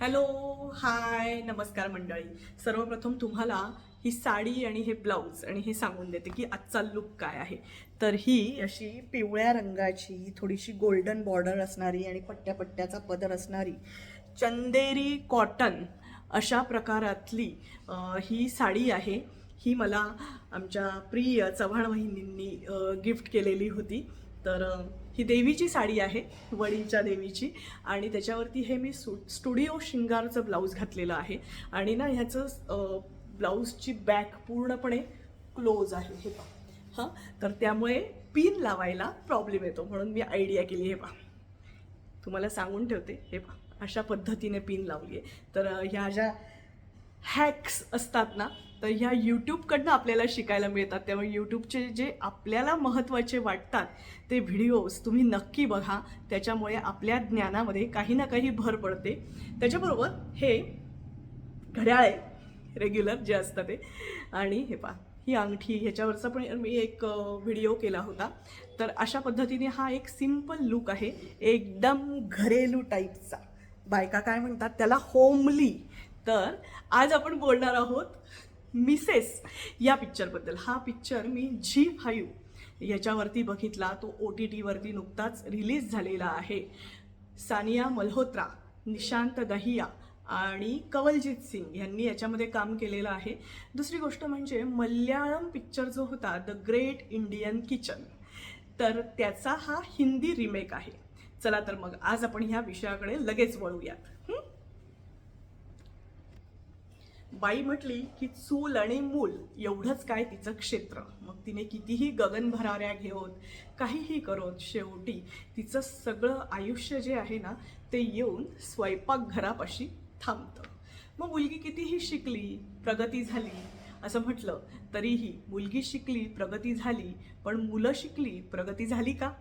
Hello hi नमस्कार मंडळी. सर्वप्रथम तुम्हाला ही साडी आणि हे ब्लाऊज आणि हे सांगून देते की आजचा लुक काय आहे. तर ही अशी पिवळ्या रंगाची थोडीशी गोल्डन बॉर्डर असणारी आणि पट्ट्या पट्ट्याचा पदर असणारी चंदेरी कॉटन अशा प्रकारातली ही साडी आहे. ही मला आमच्या प्रिय चव्हाण वहिनींनी गिफ्ट केलेली होती. तर ही देवीची साडी आहे वडीच्या देवीची. आणि त्याच्यावरती हे मी सु स्टुडिओ शिंगारचं ब्लाऊज घातलेलं आहे. आणि ना ह्याचं ब्लाऊजची बॅक पूर्णपणे क्लोज आहे हे पहा. हां? तर त्यामुळे पिन लावायला प्रॉब्लेम येतो म्हणून मी आयडिया केली हे पहा. तुम्हाला सांगून ठेवते हे पहा. अशा पद्धतीने पिन लावली आहे तर ह्या ज्या हॅक्स असतात ना तर ह्या यूट्यूबकडनं आपल्याला शिकायला मिळतात. त्यामुळे यूट्यूबचे जे आपल्याला महत्त्वाचे वाटतात ते व्हिडिओज तुम्ही नक्की बघा. त्याच्यामुळे आपल्या ज्ञानामध्ये काही ना काही भर पडते. त्याच्याबरोबर हे घड्याळ आहे रेग्युलर जे असतं ते. आणि हे पहा ही अंगठी ह्याच्यावरचा पण मी एक व्हिडिओ केला होता. तर अशा पद्धतीने हा एक सिंपल लुक आहे. एकदम घरेलू टाईपचा बायका काय म्हणतात? त्याला होमली तर आज आपण बोलणार आहोत मिसेस या पिक्चरबद्दल हा पिक्चर मी झी फाईव्ह याच्यावरती बघितला. तो ओ टी टीवरती नुकताच रिलीज झालेला आहे. सानिया मल्होत्रा निशांत दहिया आणि कवलजीत सिंग यांनी याच्यामध्ये काम केलेलं आहे. दुसरी गोष्ट म्हणजे मल्याळम पिक्चर जो होता द ग्रेट इंडियन किचन तर त्याचा हा हिंदी रिमेक आहे. चला तर मग आज आपण ह्या विषयाकडे लगेच वळूयात. हं? बाई म्हटली की चूल आणि मूल एवढंच काय तिचं क्षेत्र. मग तिने कितीही गगनभराऱ्या घेऊन काहीही करून शेवटी तिचं सगळं आयुष्य जे आहे ना ते येऊन स्वयंपाकघरापाशी थांबतं. मग मुलगी कितीही शिकली प्रगती झाली असं म्हटलं तरीही मुलगी शिकली प्रगती झाली पण मुलं शिकली प्रगती झाली का?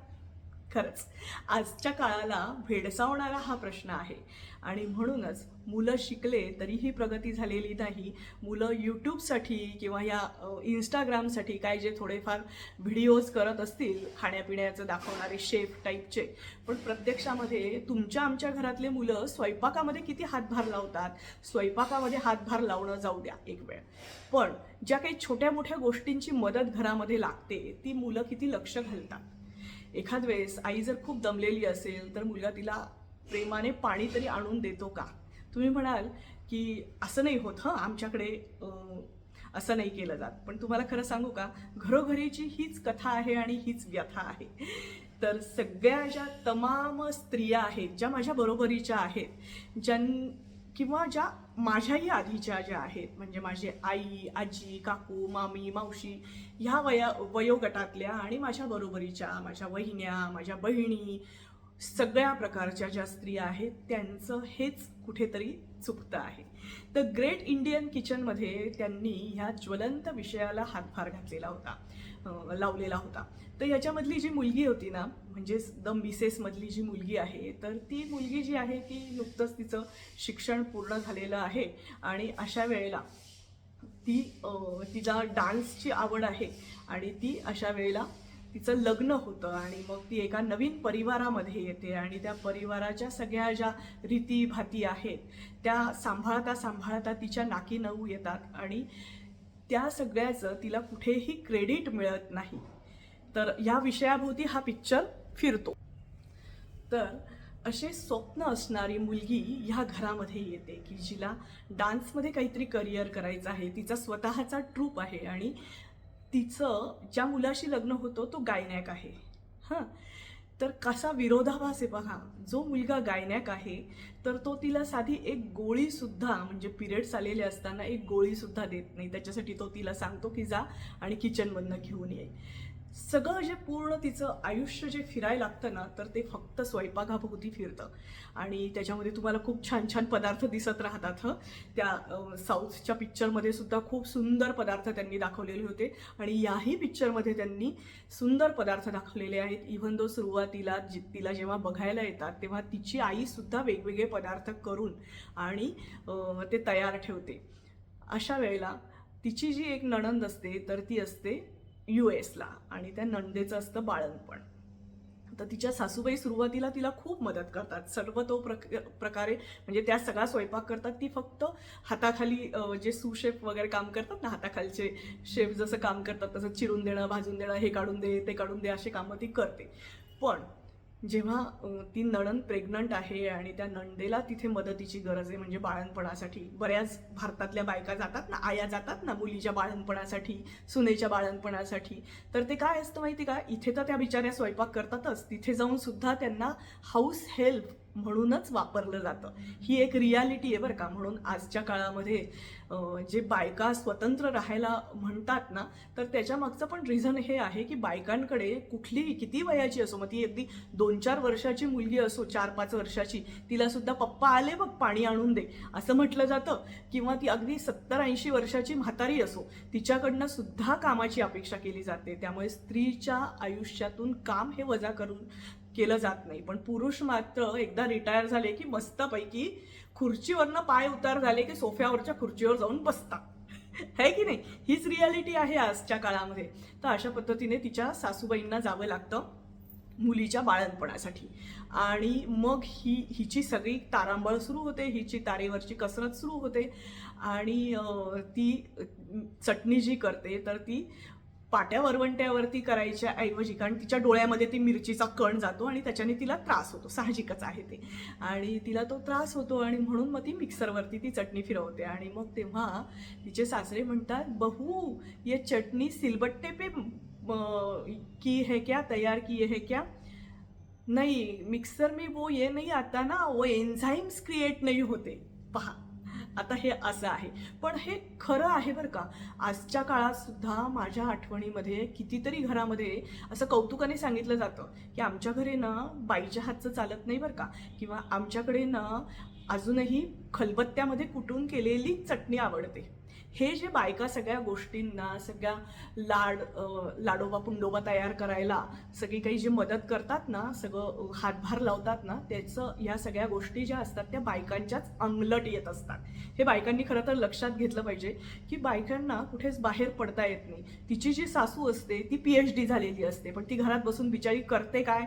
खरंच. आजच्या काळाला भेडसावणारा हा प्रश्न आहे. आणि म्हणूनच मुलं शिकले तरीही प्रगती झालेली नाही. मुलं यूट्यूबसाठी किंवा या इंस्टाग्रामसाठी काय जे थोडेफार व्हिडिओज करत असतील खाण्यापिण्याचं दाखवणारे शेफ टाईपचे. पण प्रत्यक्षामध्ये तुमच्या आमच्या घरातले मुलं स्वयंपाकामध्ये किती हातभार लावतात? स्वयंपाकामध्ये हातभार लावणं जाऊ द्या एक वेळ. पण ज्या काही छोट्या मोठ्या गोष्टींची मदत घरामध्ये लागते ती मुलं किती लक्ष घालतात? एखाद वेळेस आई जर खूप दमलेली असेल तर मुलगा तिला प्रेमाने पाणी तरी आणून देतो का? तुम्ही म्हणाल की असं नाही होत हं आमच्याकडे असं नाही केलं जात. पण तुम्हाला खरं सांगू का घरोघरीची हीच कथा आहे आणि हीच व्यथा आहे. तर सगळ्या ज्या तमाम स्त्रिया आहेत ज्या माझ्या बरोबरीच्या आहेत ज्यां किंवा ज्या माझ्याही आधीच्या ज्या आहेत म्हणजे माझे आई आजी काकू मामी मावशी ह्या वया वयोगटातल्या आणि माझ्या बरोबरीच्या माझ्या वहिन्या माझ्या बहिणी सगळ्या प्रकारच्या ज्या स्त्रिया आहेत त्यांचं हेच कुठेतरी चुकतं आहे. तर ग्रेट इंडियन किचनमध्ये त्यांनी ह्या ज्वलंत विषयाला हातभार घातलेला होता लावलेला होता. तर याच्यामधली जी मुलगी होती ना म्हणजेच द मिसेसमधली जी मुलगी आहे तर ती मुलगी जी आहे ती नुकतंच तिचं शिक्षण पूर्ण झालेलं आहे. आणि अशा वेळेला ती तिला डान्सची आवड आहे आणि ती अशा वेळेला तिचं लग्न होतं आणि मग ती एका नवीन परिवारामध्ये येते आणि त्या परिवाराच्या सगळ्या ज्या रीती भाती आहेत त्या सांभाळता सांभाळता तिच्या नाकी नऊ येतात आणि त्या सगळ्याचं तिला कुठेही क्रेडिट मिळत नाही. तर या विषयाभोवती हा पिक्चर फिरतो. तर असे स्वप्न असणारी मुलगी ह्या घरामध्ये येते की जिला डान्समध्ये काहीतरी करिअर करायचं आहे तिचा स्वतःचा ट्रूप आहे आणि तिचं ज्या मुलाशी लग्न होतं तो गायनॅक आहे. हां. तर कसा विरोधाभास आहे बघा. जो मुलगा गायनॅक आहे तर तो तिला साधी एक गोळीसुद्धा म्हणजे पिरियड्स आलेले असताना एक गोळीसुद्धा देत नाही. त्याच्यासाठी तो तिला सांगतो की जा आणि किचनमधनं घेऊन ये. सगळं जे पूर्ण तिचं आयुष्य जे फिरायला लागतं ना तर ते फक्त स्वयंपाकाभोवती फिरतं. आणि त्याच्यामध्ये तुम्हाला खूप छान छान पदार्थ दिसत राहतात हं. त्या साऊथच्या पिक्चरमध्ये सुद्धा खूप सुंदर पदार्थ त्यांनी दाखवलेले होते. आणि याही पिक्चरमध्ये त्यांनी सुंदर पदार्थ दाखवलेले आहेत. इव्हन दो सुरुवातीला जि तिला जेव्हा बघायला येतात तेव्हा तिची आईसुद्धा वेगवेगळे पदार्थ करून आणि ते तयार ठेवते. अशा वेळेला तिची जी एक नणंद असते तर ती असते यू एसला आणि त्या नंदेचं असतं बाळणपण तर तिच्या सासूबाई सुरुवातीला तिला खूप मदत करतात. सर्व तो प्रक प्रकारे म्हणजे त्या सगळा स्वयंपाक करतात. ती फक्त हाताखाली जे सुशेफ वगैरे काम करतात ना हाताखालचे शेफ जसं काम करतात तसं चिरून देणं भाजून देणं हे काढून दे ते काढून दे अशी कामं ती करते. पण जेव्हा ती नणन प्रेग्नंट आहे आणि त्या नणदेला तिथे मदतीची गरज आहे म्हणजे बाळणपणासाठी बऱ्याच भारतातल्या बायका जातात ना आया जातात ना मुलीच्या बाळणपणासाठी सुनेच्या बाळणपणासाठी तर ते काय असतं माहिती का? इथे तर त्या बिचाऱ्या स्वयंपाक करतातच. तिथे जाऊन सुद्धा त्यांना हाऊस हेल्प म्हणूनच वापरलं जातं. ही एक रियालिटी आहे बरं का. म्हणून आजच्या काळामध्ये जे बायका स्वतंत्र राहायला म्हणतात ना तर त्याच्या मागचं पण रिझन हे आहे की बायकांकडे कुठलीही किती वयाची असो मग ती अगदी दोन चार वर्षाची मुलगी असो चार पाच वर्षाची तिला सुद्धा पप्पा आले बघ पाणी आणून दे. असं म्हटलं जातं. किंवा ती अगदी सत्तर ऐंशी वर्षाची म्हातारी असो तिच्याकडनं सुद्धा कामाची अपेक्षा केली जाते. त्यामुळे स्त्रीच्या आयुष्यातून काम हे वजा करून केलं जात नाही. पण पुरुष मात्र एकदा रिटायर झाले की मस्तपैकी खुर्चीवरनं पाय उतार झाले की सोफ्यावरच्या खुर्चीवर जाऊन बसतात. है की नाही? हीच रियालिटी आहे आजच्या काळामध्ये. तर अशा पद्धतीने तिच्या सासूबाईंना जावं लागतं मुलीच्या बाळणपणासाठी आणि मग ही हिची सगळी तारांबळ सुरू होते. हिची तारेवरची कसरत सुरू होते. आणि ती चटणी जी करते तर ती पाट्या वरवंट्यावरती करायच्या ऐवजी कारण तिच्या डोळ्यामध्ये ती मिरचीचा कण जातो आणि त्याच्याने तिला त्रास होतो साहजिकच आहे ते. आणि तिला तो त्रास होतो आणि म्हणून मग ती मिक्सरवरती ती चटणी फिरवते. आणि मग तेव्हा तिचे सासरे म्हणतात बहू ये चटणी सिलबट्टे पे की है क्या तयार की है क्या? नहीं मिक्सर में वो ये नहीं आता ना वो एन्झाईम्स क्रिएट नाही होते. पहा आता हे असं आहे. पण हे खरं आहे बरं का? आजच्या काळात सुद्धा माझ्या आठवणीमध्ये कितीतरी घरामध्ये असं कौतुकाने सांगितलं जातं की आमच्या घरी ना बाईच्या हातचं चालत नाही बरं का? किंवा आमच्याकडे ना अजूनही खलबत्त्यामध्ये कुटून केलेली चटणी आवडते. हे जे बायका सगळ्या गोष्टींना सगळ्या लाड लाडोबा पुंडोबा तयार करायला सगळी काही जी मदत करतात ना सगळं हातभार लावतात ना त्याचं ह्या सगळ्या गोष्टी ज्या असतात त्या बायकांच्याच अंगलट येत असतात. हे बायकांनी खरं तर लक्षात घेतलं पाहिजे की बायकांना कुठेच बाहेर पडता येत नाही. तिची जी सासू असते ती पी एच डी झालेली असते पण ती घरात बसून बिचारी करते काय?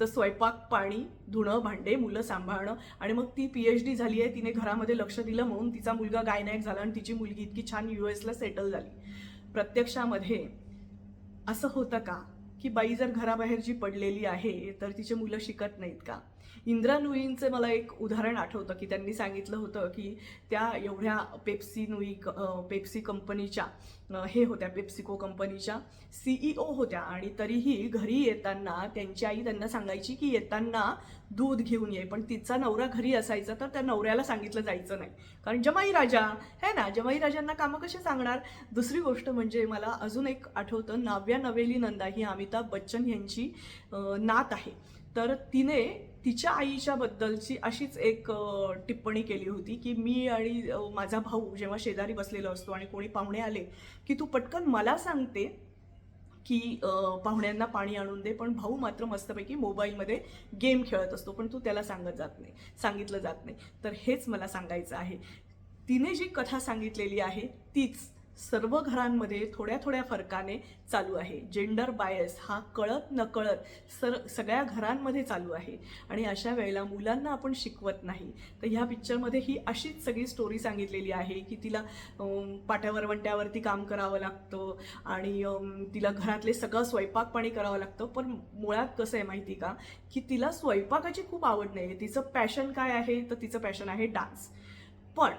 तर स्वयंपाक पाणी धुणं भांडे मुलं सांभाळणं आणि मग ती पी एच डी झाली आहे तिने घरामध्ये लक्ष दिलं म्हणून तिचा मुलगा गायनायक झाला आणि तिची मुलगी इतकी छान यू एसला सेटल झाली. प्रत्यक्षामध्ये असं होतं का? की बाई जर घराबाहेर जी पडलेली आहे तर तिचे मुलं शिकत नाहीत का? इंद्रा नुईंचे मला एक उदाहरण आठवतं की त्यांनी सांगितलं होतं की त्या एवढ्या पेप्सी नुई क- पेप्सी कंपनीच्या हे होत्या पेप्सिको कंपनीच्या सीईओ होत्या. आणि तरीही घरी येताना त्यांची आई त्यांना सांगायची की येताना दूध घेऊन ये पण तिचा नवरा घरी असायचा तर त्या नवऱ्याला सांगितलं जायचं नाही. कारण जमाई राजा है ना? जमाई राजांना कामं कसे सांगणार? दुसरी गोष्ट म्हणजे मला अजून एक आठवतं नाव्या नवेली नंदा ही अमिताभ बच्चन यांची नात आहे. तर तिने तिच्या आईच्या बद्दलची अशीच एक टिप्पणी केली होती की मी आणि माझा भाऊ जेव्हा शेजारी बसलेलो असतो आणि कोणी पाहुणे आले की तू पटकन मला सांगते की पाहुण्यांना पाणी आणून दे पण भाऊ मात्र मस्तपैकी मोबाईलमध्ये गेम खेळत असतो पण तू त्याला सांगत जात नाही सांगितलं जात नाही. तर हेच मला सांगायचं आहे. तिने जी कथा सांगितलेली आहे तीच सर्व घरांमध्ये थोड्या थोड्या फरकाने चालू आहे. जेंडर बायस हा कळत नकळत सर सगळ्या घरांमध्ये चालू आहे. आणि अशा वेळेला मुलांना आपण शिकवत नाही. तर ह्या पिक्चरमध्ये ही अशीच सगळी स्टोरी सांगितलेली आहे की तिला पाट्यावर वंट्यावरती काम करावं लागतं आणि तिला घरातले सगळं स्वयंपाक पाणी करावं लागतं. पण मुळात कसं आहे माहिती का? की तिला स्वयंपाकाची खूप आवड नाही आहे तिचं पॅशन काय आहे? तर तिचं पॅशन आहे डान्स पण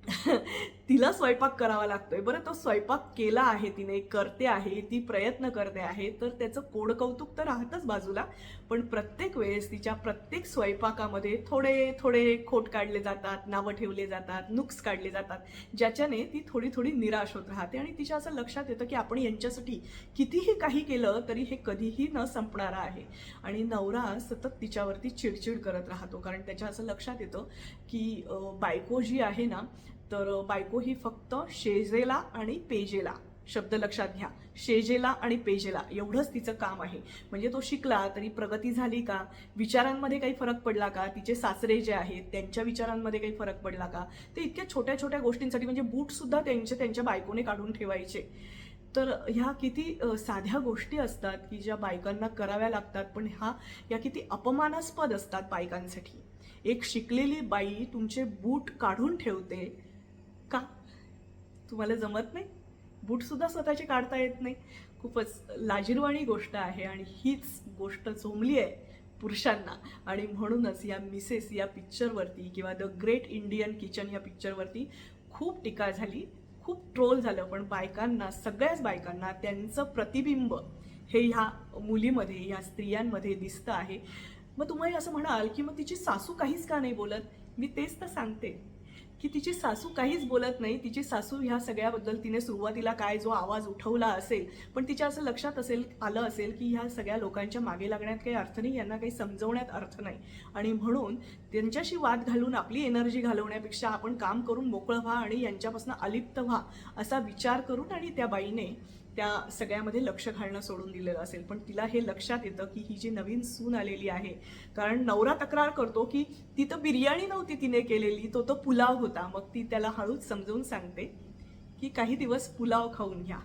तिला स्वयंपाक करावा लागतोय. बरं तो स्वयंपाक केला आहे तिने करते आहे ती प्रयत्न करते आहे तर त्याचं कोड कौतुक तर राहतच बाजूला. पण प्रत्येक वेळेस तिच्या प्रत्येक स्वयंपाकामध्ये थोडे थोडे खोट काढले जातात नावं ठेवले जातात नुक्स काढले जातात ज्याच्याने ती थोडी थोडी निराश होत राहते. आणि तिच्या असं लक्षात येतं की आपण यांच्यासाठी कितीही काही केलं तरी हे कधीही न संपणारं आहे. आणि नवरा सतत तिच्यावरती चिडचिड करत राहतो. कारण त्याच्या असं लक्षात येतं की बायको जी आहे ना तर बायको ही फक्त शेजेला आणि पेजेला. शब्द लक्षात घ्या. शेजेला आणि पेजेला. एवढंच तिचं काम आहे. म्हणजे तो शिकला तरी प्रगती झाली का? विचारांमध्ये काही फरक पडला का? तिचे सासरे जे आहेत त्यांच्या विचारांमध्ये काही फरक पडला का? ते इतक्या छोट्या छोट्या गोष्टींसाठी म्हणजे बूटसुद्धा त्यांचे त्यांच्या बायकोने काढून ठेवायचे. तर ह्या किती साध्या गोष्टी असतात की ज्या बायकांना कराव्या लागतात पण ह्या या किती अपमानास्पद असतात बायकांसाठी. एक शिकलेली बाई तुमचे बूट काढून ठेवते तुम्हाला जमत नाही? बूटसुद्धा स्वतःचे काढता येत नाही. खूपच लाजिरवाणी गोष्ट आहे आणि हीच गोष्ट जोमली आहे पुरुषांना. आणि म्हणूनच या मिसेस या पिक्चरवरती किंवा द ग्रेट इंडियन किचन या पिक्चरवरती खूप टीका झाली खूप ट्रोल झालं. पण बायकांना सगळ्याच बायकांना त्यांचं प्रतिबिंब हे ह्या मुलीमध्ये ह्या स्त्रियांमध्ये दिसतं आहे. मग तुम्ही असं म्हणाल की मग तिची सासू काहीच का नाही बोलत? मी तेच तर सांगते. की तिची सासू काहीच बोलत नाही. तिची सासू ह्या सगळ्याबद्दल तिने सुरुवातीला काय जो आवाज उठवला असेल पण तिच्या असं लक्षात असेल आलं असेल की ह्या सगळ्या लोकांच्या मागे लागण्यात काही अर्थ नाही यांना काही समजवण्यात अर्थ नाही. आणि म्हणून त्यांच्याशी वाद घालून आपली एनर्जी घालवण्यापेक्षा आपण काम करून मोकळं व्हा आणि यांच्यापासून अलिप्त व्हा असा विचार करून आणि त्या बाईने त्या सगळ्यामध्ये लक्ष घालणं सोडून दिलेलं असेल. पण तिला हे लक्षात येतं की ही जी नवीन सून आलेली आहे कारण नवरा तक्रार करतो की ती तर बिर्याणी नव्हती तिने केलेली तो तो पुलाव होता. मग ती त्याला हळूच समजवून सांगते की काही दिवस पुलाव खाऊन घ्या.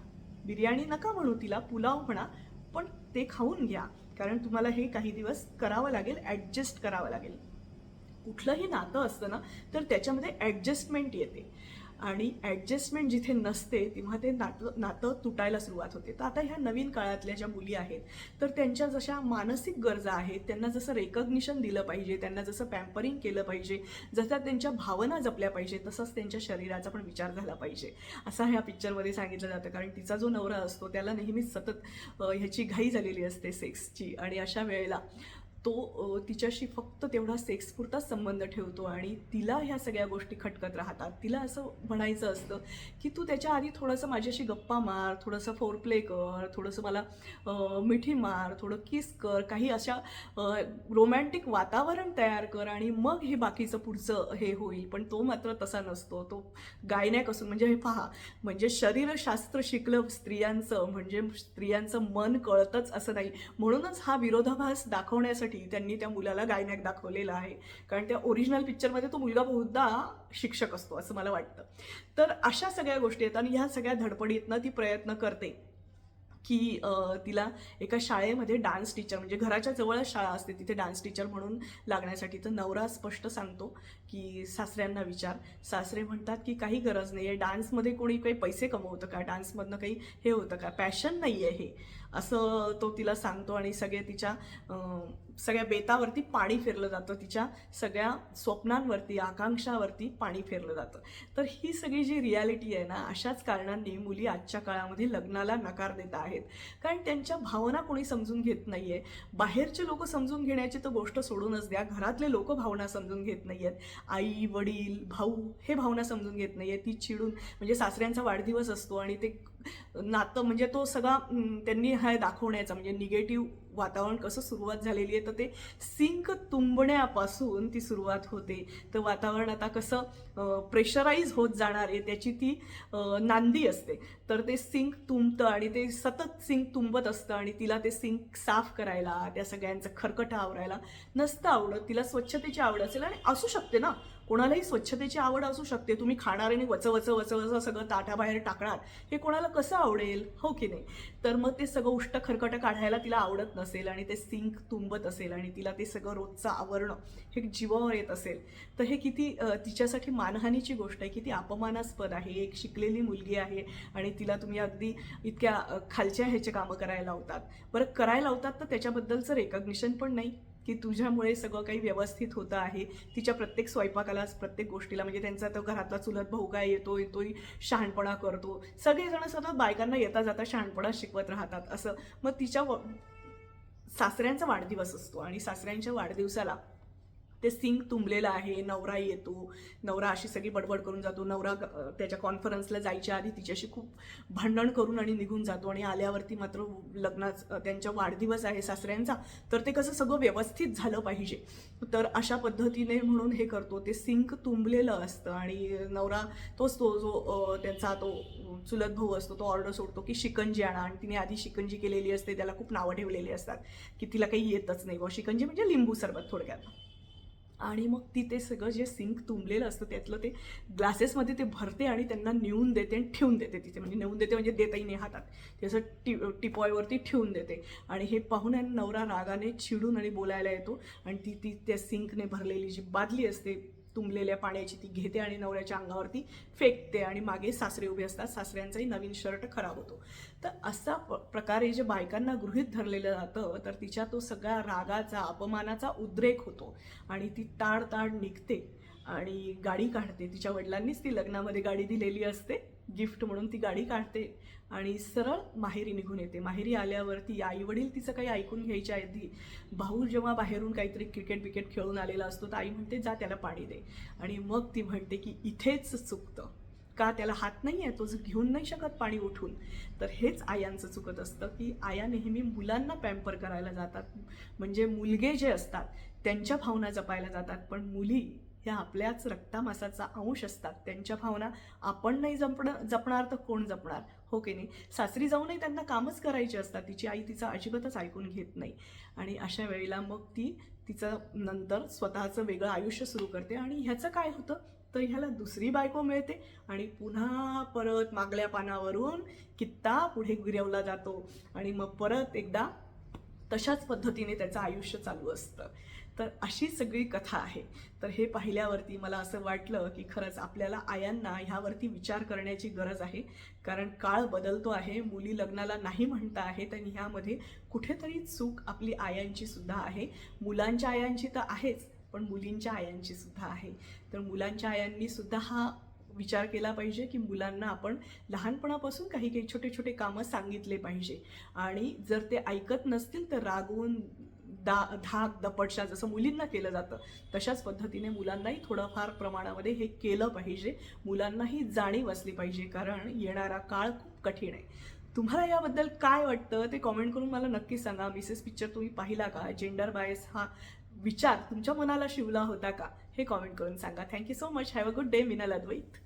बिर्याणी नका म्हणू तिला पुलाव म्हणा पण ते खाऊन घ्या. कारण तुम्हाला हे काही दिवस करावं लागेल ॲडजस्ट करावं लागेल. कुठलंही नातं असतं ना तर त्याच्यामध्ये ॲडजस्टमेंट येते. आणि ॲडजस्टमेंट जिथे नसते तेव्हा ते नातं नातं तुटायला सुरुवात होते. तर आता ह्या नवीन काळातल्या ज्या मुली आहेत तर त्यांच्या जशा मानसिक गरजा आहेत त्यांना जसं रेकग्निशन दिलं पाहिजे त्यांना जसं पॅम्परिंग केलं पाहिजे जसं त्यांच्या भावना जपल्या पाहिजे तसंच त्यांच्या शरीराचा पण विचार झाला पाहिजे. असा ह्या पिक्चरमध्ये सांगितलं जातं. कारण तिचा जो नवरा असतो त्याला नेहमीच सतत ह्याची घाई झालेली असते सेक्सची आणि अशा वेळेला तो तिच्याशी फक्त तेवढा सेक्सपुरताच संबंध ठेवतो आणि तिला ह्या सगळ्या गोष्टी खटकत राहतात. तिला असं म्हणायचं असतं की तू त्याच्या आधी थोडंसं माझ्याशी गप्पा मार थोडंसं फोर प्ले कर थोडंसं मला मिठी मार थोडं किस कर काही अशा रोमॅन्टिक वातावरण तयार कर आणि मग हे बाकीचं पुढचं हे होईल. पण तो मात्र तसा नसतो. तो गायनॅक असून म्हणजे हे पहा म्हणजे शरीरशास्त्र शिकलं स्त्रियांचं म्हणजे स्त्रियांचं मन कळतंच असं नाही. म्हणूनच हा विरोधाभास दाखवण्यासाठी त्यांनी त्या मुलाला गायनॅक दाखवलेला आहे. कारण त्या ओरिजिनल पिक्चरमध्ये तो मुलगा बहुधा शिक्षक असतो असं मला वाटतं. तर अशा सगळ्या गोष्टी आहेत आणि ह्या सगळ्या धडपडीतनं ती प्रयत्न करते की तिला एका शाळेमध्ये डान्स टीचर म्हणजे घराच्या जवळच शाळा असते तिथे डान्स टीचर म्हणून लागण्यासाठी. तर नवरा स्पष्ट सांगतो की सासऱ्यांना विचार. सासरे म्हणतात की काही गरज नाही आहे डान्समध्ये कोणी काही पैसे कमवतं का? डान्समधनं काही हे होतं का? पॅशन नाही आहे हे. असं तो तिला सांगतो आणि सगळे तिच्या सगळ्या बेतावरती पाणी फिरलं जातं. तिच्या सगळ्या स्वप्नांवरती आकांक्षावरती पाणी फिरलं जातं. तर ही सगळी जी रियालिटी आहे ना अशाच कारणांनी मुली आजच्या काळामध्ये लग्नाला नकार देत आहेत. कारण त्यांच्या भावना कोणी समजून घेत नाहीये. बाहेरचे लोक समजून घेण्याची तर गोष्ट सोडूनच द्या. घरातले लोक भावना समजून घेत नाहीयेत. आई वडील भाऊ हे भावना समजून घेत नाही आहे ती चिडून म्हणजे सासऱ्यांचा वाढदिवस असतो आणि ते नातं म्हणजे तो सगळा त्यांनी हा दाखवण्याचा म्हणजे निगेटिव्ह वातावरण कसं सुरुवात झालेली आहे तर ते सिंक तुंबण्यापासून ती सुरुवात होते. तर वातावरण आता कसं प्रेशराईज होत जाणार आहे त्याची ती नांदी असते. तर ते सिंक तुंबतं आणि ते सतत सिंक तुंबत असतं आणि तिला ते सिंक साफ करायला त्या सगळ्यांचं खरकट आवरायला नसतं आवडत. तिला स्वच्छतेची आवड असेल आणि असू शकते ना. कोणालाही स्वच्छतेची आवड असू शकते. तुम्ही खाणार आणि वच वच वच वच सगळं ताटाबाहेर टाकणार हे कोणाला कसं आवडेल? हो की नाही? तर मग ते सगळं उष्ट खरकटं काढायला तिला आवडत नसेल आणि ते सिंक तुंबत असेल आणि तिला ते सगळं रोजचं आवरणं हे जीवावर येत असेल तर हे किती तिच्यासाठी मानहानीची गोष्ट आहे. किती अपमानास्पद आहे. एक शिकलेली मुलगी आहे आणि तिला तुम्ही अगदी इतक्या खालच्या ह्याचे कामं करायला लावतात. बरं करायला लावतात तर त्याच्याबद्दलचं रेकग्निशन पण नाही. की तुझ्यामुळे सगळं काही व्यवस्थित होतं आहे. तिच्या प्रत्येक स्वयंपाकाला प्रत्येक गोष्टीला म्हणजे त्यांचा तो घरातला चुलत भाऊ काय येतो येतोय शहाणपणा करतो. सगळेजण सतत बायकांना येता जाता शहाणपणा शिकवत राहतात असं. मग तिच्या व- सासऱ्यांचा वाढदिवस असतो आणि सासऱ्यांच्या वाढदिवसाला ते सिंक तुंबलेलं आहे नवरा येतो नवरा अशी सगळी बडबड करून जातो नवरा त्याच्या कॉन्फरन्सला जायच्या आधी तिच्याशी खूप भांडण करून आणि निघून जातो आणि आल्यावरती मात्र लग्नाच त्यांच्या वाढदिवस आहे सासऱ्यांचा तर ते कसं सगळं व्यवस्थित झालं पाहिजे. तर अशा पद्धतीने म्हणून हे करतो. ते सिंक तुंबलेलं असतं आणि नवरा तोच तो जो त्यांचा तो चुलत भाऊ असतो तो ऑर्डर सोडतो की शिकंजी आणा आणि तिने आधी शिकंजी केलेली असते त्याला खूप नावं ठेवलेली असतात की तिला काही येतच नाही बुवा. शिकंजी म्हणजे लिंबू सरबत थोडक्यात. आणि मग ती ते सगळं जे सिंक तुंबलेलं असतं त्यातलं ते ग्लासेसमध्ये ते भरते आणि त्यांना नेऊन देते आणि ठेवून देते तिथे. म्हणजे नेऊन देते म्हणजे देताही नाही हातात. ते असं टी टिपॉयवरती ठेवून देते. आणि हे पाहून नवरा रागाने चिडून आणि बोलायला येतो. आणि ती ती त्या सिंकने भरलेली जी बादली असते तुंबलेल्या पाण्याची ती घेते आणि नवऱ्याच्या अंगावरती फेकते आणि मागे सासरे उभे असतात. सासऱ्यांचाही नवीन शर्ट खराब होतो. तर असा प- प्रकारे जे बायकांना गृहित धरलेलं जातं तर तिच्या तो सगळ्या रागाचा अपमानाचा उद्रेक होतो आणि ती ताड ताड निघते आणि गाडी काढते. तिच्या वडिलांनीच ती लग्नामध्ये गाडी दिलेली असते. गिफ्ट म्हणून ती गाडी काढते आणि सरळ माहेरी निघून येते. माहेरी आल्यावरती आई वडील तिचं काही ऐकून घ्यायच्या आधी भाऊ जेव्हा बाहेरून काहीतरी क्रिकेट विकेट खेळून आलेला असतो तर आई म्हणते जा त्याला पाणी दे. आणि मग ती म्हणते की इथेच चुकतं. का त्याला हात नाही आहे? तो जर घेऊन नाही शकत पाणी उठून. तर हेच आयांचं चुकत असतं की आया नेहमी मुलांना पॅम्पर करायला जातात. म्हणजे मुलगे जे असतात त्यांच्या भावना जपायला जातात. पण मुली ह्या आपल्याच रक्तामासाचा अंश असतात. त्यांच्या भावना आपण नाही जपण जपणार तर कोण जपणार? हो की नाही? सासरी जाऊनही त्यांना कामच करायची असतात. तिची आई तिचं अजिबातच ऐकून घेत नाही. आणि अशा वेळेला मग ती तिचं नंतर स्वतःचं वेगळं आयुष्य सुरू करते. आणि ह्याचं काय होतं? तर ह्याला दुसरी बायको मिळते. आणि पुन्हा परत मागल्या पानावरून कित्ता पुढे गिरवला जातो. आणि मग परत एकदा तशाच पद्धतीने त्याचं आयुष्य चालू असतं. तर अशी सगळी कथा आहे. तर हे पाहिल्यावरती मला असं वाटलं की खरंच आपल्याला आयांना ह्यावरती विचार करण्याची गरज आहे. कारण काळ बदलतो आहे मुली लग्नाला नाही म्हणता आहेत आणि ह्यामध्ये कुठेतरी चूक आपली आयांची सुद्धा आहे. मुलांच्या आयांची तर आहेच पण मुलींच्या आयांची सुद्धा आहे. तर मुलांच्या आयांनी सुद्धा हा विचार केला पाहिजे की मुलांना आपण लहानपणापासून काही काही छोटे छोटे कामं सांगितले पाहिजे. आणि जर ते ऐकत नसतील तर रागवून दा धाक दपटशा जसं मुलींना केलं जातं तशाच पद्धतीने मुलांनाही थोडंफार प्रमाणामध्ये हे केलं पाहिजे. मुलांनाही जाणीव असली पाहिजे कारण येणारा काळ खूप कठीण आहे. तुम्हाला याबद्दल काय वाटतं ते कॉमेंट करून मला नक्की सांगा. मिसेस पिक्चर तुम्ही पाहिला का? जेंडर बायस हा विचार तुमच्या मनाला शिवला होता का? हे कॉमेंट करून सांगा. Thank you so much have a good day Minal Advait